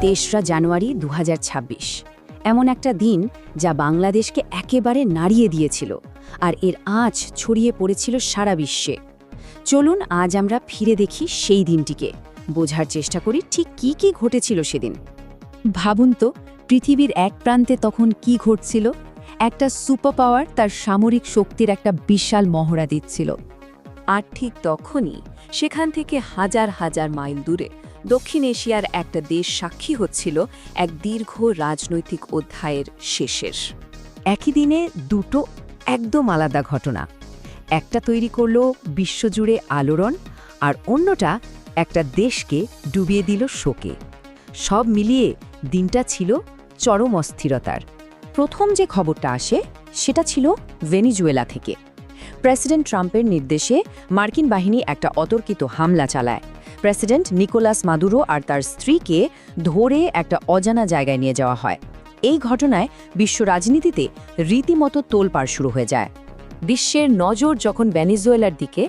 তেসরা জানুয়ারি দু হাজার ছাব্বিশ। এমন একটা দিন যা বাংলাদেশকে একেবারে নাড়িয়ে দিয়েছিল আর এর আঁচ ছড়িয়ে পড়েছিল সারা বিশ্বে। চলুন আজ আমরা ফিরে দেখি সেই দিনটিকে। বোঝার চেষ্টা করি ঠিক কি কি ঘটেছিল সেদিন। ভাবুন তো, পৃথিবীর এক প্রান্তে তখন কি ঘটছিল? একটা সুপার পাওয়ার তার সামরিক শক্তির একটা বিশাল মহড়া দিচ্ছিল। আর ঠিক তখনই সেখান থেকে হাজার হাজার মাইল দূরে দক্ষিণ এশিয়ার একটা দেশ সাক্ষী হচ্ছিল এক দীর্ঘ রাজনৈতিক অধ্যায়ের শেষের। একই দিনে দুটো একদম আলাদা ঘটনা। একটা তৈরি করল বিশ্বজুড়ে আলোড়ন আর অন্যটা একটা দেশকে ডুবিয়ে দিল শোকে। সব মিলিয়ে দিনটা ছিল চরম অস্থিরতার। প্রথম যে খবরটা আসে, সেটা ছিল ভেনিজুয়েলা থেকে। প্রেসিডেন্ট ট্রাম্পের নির্দেশে মার্কিন বাহিনী একটা অতর্কিত হামলা চালায়। প্রেসিডেন্ট নিকোলাস মাদুরো আর তার স্ত্রীকে ধরে একটা অজানা জায়গায় নিয়ে যাওয়া হয়। এই ঘটনায় বিশ্ব রাজনীতিতে রীতিমতো তোলপাড় শুরু হয়ে যায়। বিশ্বের নজর যখন ভেনিজুয়েলার দিকে,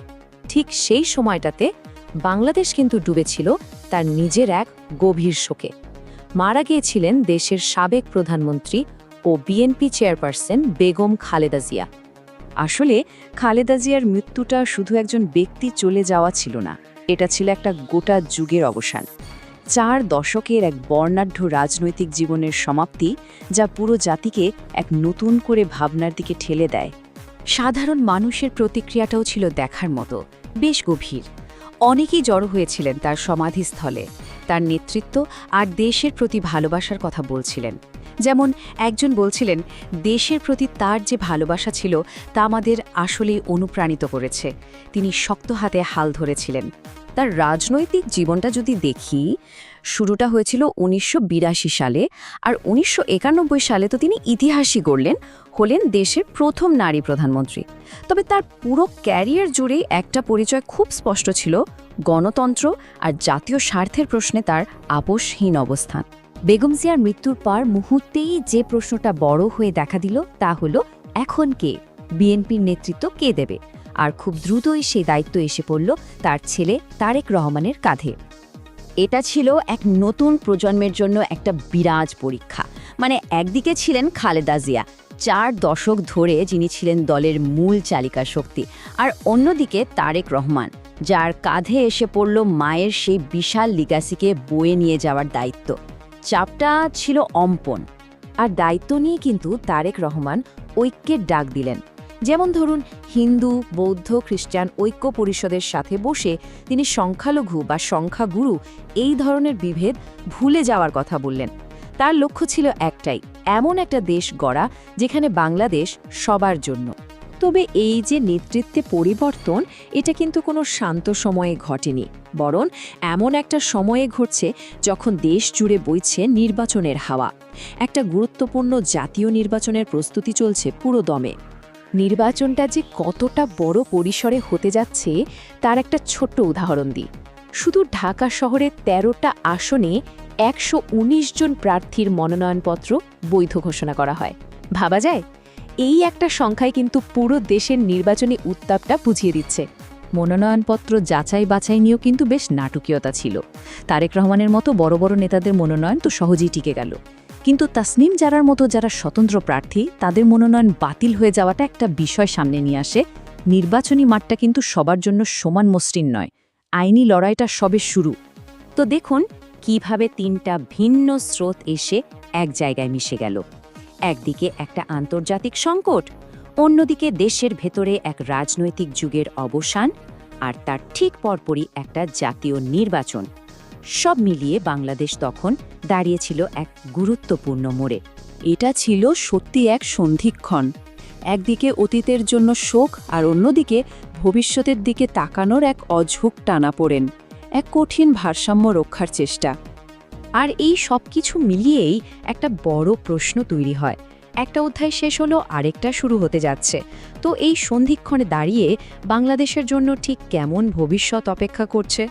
ঠিক সেই সময়টাতে বাংলাদেশ কিন্তু ডুবেছিল তার নিজের এক গভীর শোকে। মারা গিয়েছিলেন দেশের সাবেক প্রধানমন্ত্রী ও বিএনপি চেয়ারপারসন বেগম খালেদা জিয়া। আসলে খালেদা জিয়ার মৃত্যুটা শুধু একজন ব্যক্তি চলে যাওয়া ছিল না এটা ছিল একটা গোটা যুগের অবসান। চার দশকের এক বর্ণাঢ্য রাজনৈতিক জীবনের সমাপ্তি যা পুরো জাতিকে এক নতুন করে ভাবনার দিকে ঠেলে দেয়। সাধারণ মানুষের প্রতিক্রিয়াটাও ছিল দেখার মতো, বেশ গভীর। অনেকেই জড়ো হয়েছিলেন তার সমাধিস্থলে। তার নেতৃত্ব আর দেশের প্রতি ভালোবাসার কথা বলছিলেন। যেমন একজন বলছিলেন, দেশের প্রতি তার যে ভালোবাসা ছিল, তা আমাদের আসলেই অনুপ্রাণিত করেছে। তিনি শক্ত হাতে হাল ধরেছিলেন। তার রাজনৈতিক জীবনটা যদি দেখি, শুরুটা হয়েছিল উনিশশো বিরাশি সালে আর উনিশশো একানব্বই সালে তো তিনি ইতিহাসই গড়লেন, হলেন দেশের প্রথম নারী প্রধানমন্ত্রী। তবে তার পুরো ক্যারিয়ার জুড়েই একটা পরিচয় খুব স্পষ্ট ছিল, গণতন্ত্র আর জাতীয় স্বার্থের প্রশ্নে তার আপোষহীন অবস্থান। বেগম জিয়ার মৃত্যুর পর মুহূর্তেই যে প্রশ্নটা বড় হয়ে দেখা দিল তা হলো, এখন কে? বিএনপির নেতৃত্ব কে দেবে? আর খুব দ্রুতই সেই দায়িত্ব এসে পড়ল তার ছেলে তারেক রহমানের কাঁধে। এটা ছিল এক নতুন প্রজন্মের জন্য একটা বিরাজ পরীক্ষা। মানে একদিকে ছিলেন খালেদা জিয়া, চার দশক ধরে যিনি ছিলেন দলের মূল চালিকা শক্তি, আর অন্যদিকে তারেক রহমান, যার কাঁধে এসে পড়ল মায়ের সেই বিশাল লিগাসিকে বয়ে নিয়ে যাওয়ার দায়িত্ব। চাপটা ছিল অম্পন, আর দায়িত্ব নিয়ে কিন্তু তারেক রহমান ঐক্যের ডাক দিলেন। যেমন ধরুন, হিন্দু, বৌদ্ধ, খ্রিস্টান ঐক্য পরিষদের সাথে বসে তিনি সংখ্যালঘু বা সংখ্যাগুরু এই ধরনের বিভেদ ভুলে যাওয়ার কথা বললেন। তার লক্ষ্য ছিল একটাই, এমন একটা দেশ গড়া যেখানে বাংলাদেশ সবার জন্য। তবে এই যে নেতৃত্বে পরিবর্তন, এটা কিন্তু কোনো শান্ত সময়ে ঘটেনি। বরং এমন একটা সময়ে ঘটছে যখন দেশ জুড়ে বইছে নির্বাচনের হাওয়া। একটা গুরুত্বপূর্ণ জাতীয় নির্বাচনের প্রস্তুতি চলছে পুরো দমে নির্বাচনটা যে কতটা বড় পরিসরে হতে যাচ্ছে, তার একটা ছোট্ট উদাহরণ দিই। শুধু ঢাকা শহরের ১৩টা আসনে একশো জন প্রার্থীর মনোনয়নপত্র বৈধ ঘোষণা করা হয়। ভাবা যায়? এই একটা সংখ্যায় কিন্তু পুরো দেশের নির্বাচনী উত্তাপটা বুঝিয়ে দিচ্ছে। মনোনয়নপত্র যাচাই বাছাই নিয়েও কিন্তু বেশ নাটকীয়তা ছিল। তারেক রহমানের মতো বড় বড় নেতাদের মনোনয়ন তো সহজেই টিকে গেল। কিন্তু তাসনিম জারার মতো যারা স্বতন্ত্র প্রার্থী, তাদের মনোনয়ন বাতিল হয়ে যাওয়াটা একটা বিষয় সামনে নিয়ে আসে। নির্বাচনী মাঠটা কিন্তু সবার জন্য সমান মসৃণ নয়। আইনি লড়াইটা সবে শুরু। তো দেখুন, কীভাবে তিনটা ভিন্ন স্রোত এসে এক জায়গায় মিশে গেল। একদিকে একটা আন্তর্জাতিক সংকট, অন্যদিকে দেশের ভেতরে এক রাজনৈতিক যুগের অবসান, আর তার ঠিক পরপরই একটা জাতীয় নির্বাচন। সব মিলিয়ে বাংলাদেশ তখন দাঁড়িয়েছিল এক গুরুত্বপূর্ণ মোড়ে। এটা ছিল সত্যি এক সন্ধিক্ষণ। একদিকে অতীতের জন্য শোক আর অন্যদিকে ভবিষ্যতের দিকে তাকানোর এক অঝোক টানা পড়েন, এক কঠিন ভারসাম্য রক্ষার চেষ্টা। আর এই সব কিছু মিলিয়েই একটা বড় প্রশ্ন তৈরি হয়। একটা অধ্যায় শেষ হলো, আরেকটা শুরু হতে যাচ্ছে। তো এই সন্ধিক্ষণে দাঁড়িয়ে বাংলাদেশের জন্য ঠিক কেমন ভবিষ্যৎ অপেক্ষা করছে?